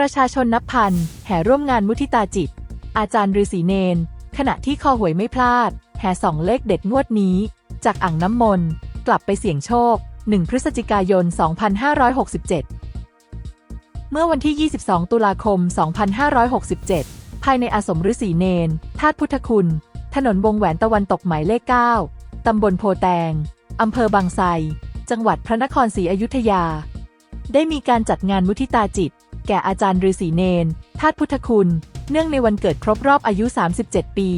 ประชาชนนับพัน แห่ร่วมงานมุทิตาจิต อาจารย์ฤาษีเนน ขณะที่คอหวยไม่พลาด แห่สองเลขเด็ดงวดนี้ จากอ่างน้ำมนต์ กลับไปเสี่ยงโชค 1 พฤศจิกายน 2567 เมื่อวันที่ 22 ตุลาคม 2567 ภายในอาสมฤาษีเนน ธาตุพุทธคุณ ถนนวงแหวนตะวันตกหมายเลข 9 ตำบลโพแตง อำเภอบางไทรจังหวัดพระนครศรีอยุธยา ได้มีการจัดงานมุทิตาจิต แก่อาจารย์ฤาษีเนนธาตุพุทธคุณ เนื่องในวันเกิดครบรอบอายุ 37 ปี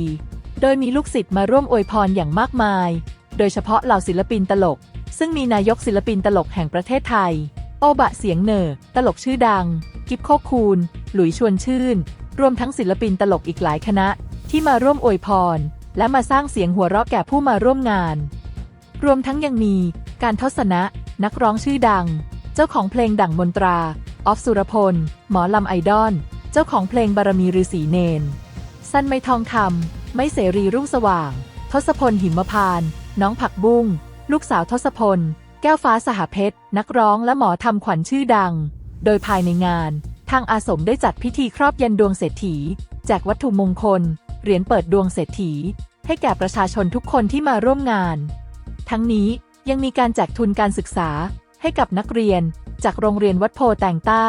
โดยมีลูกศิษย์มาร่วมอวยพรอย่างมากมาย โดยเฉพาะเหล่าศิลปินตลก ซึ่งมีนายกศิลปินตลกแห่งประเทศไทย โอบะเสียงเหนอตลกชื่อดัง กิฟโคคูน หลุยชวนชื่น รวมทั้งศิลปินตลกอีกหลายคณะ ที่มาร่วมอวยพร และมาสร้างเสียงหัวเราะแก่ผู้มาร่วมงาน รวมทั้งยังมีการทศนะนักร้องชื่อดัง เจ้าของเพลงดั่งมนตรา ออฟสุรพล หมอลำไอดอล เจ้าของเพลงบารมีฤาษีเนน สั้นไม่ทองคำ ไม่เสรีรุ่งสว่าง ทศพลหิมพาน น้องผักบุ้ง ลูกสาวทศพล แก้วฟ้าสหเพชร นักร้องและหมอทำขวัญชื่อดัง โดยภายในงาน ทางอาสมได้จัดพิธีครอบยันดวงเศรษฐี แจกวัตถุมงคล เหรียญเปิดดวงเศรษฐี ให้แก่ประชาชนทุกคนที่มาร่วมงาน ทั้งนี้ยังมีการแจกทุนการศึกษาให้กับนักเรียน จากโรงเรียนวัดโพแตงใต้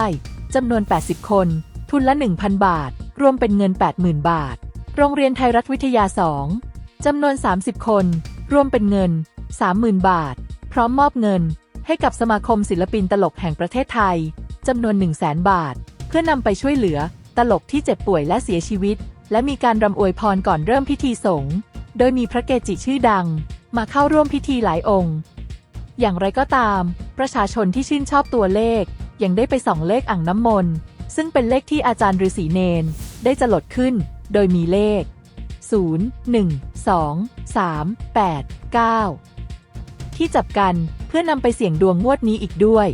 จำนวน 80 คน ทุนละ 1,000 บาท รวมเป็นเงิน 80,000 บาท โรงเรียนไทยรัฐวิทยา 2จำนวน 30 คน รวมเป็นเงิน 30,000 บาท พร้อมมอบเงิน ให้กับสมาคมศิลปินตลกแห่งประเทศไทยจำนวน 100,000 บาท เพื่อนำไปช่วยเหลือตลกที่เจ็บป่วยและเสียชีวิต และมีการรำอวยพรก่อนเริ่มพิธีสงฆ์โดยมีพระเกจิชื่อดัง มาเข้าร่วมพิธีหลายองค์ อย่างไรก็ตาม ประชาชนที่ชื่นชอบตัวเลข ยังได้ไปส่องเลขอ่างน้ำมนต์ ซึ่งเป็นเลขที่อาจารย์ฤาษีเนน ได้จะลดขึ้น โดยมีเลข 0 1 2 3 8 9 ที่จับกันเพื่อนำไปเสี่ยงดวงงวดนี้อีกด้วย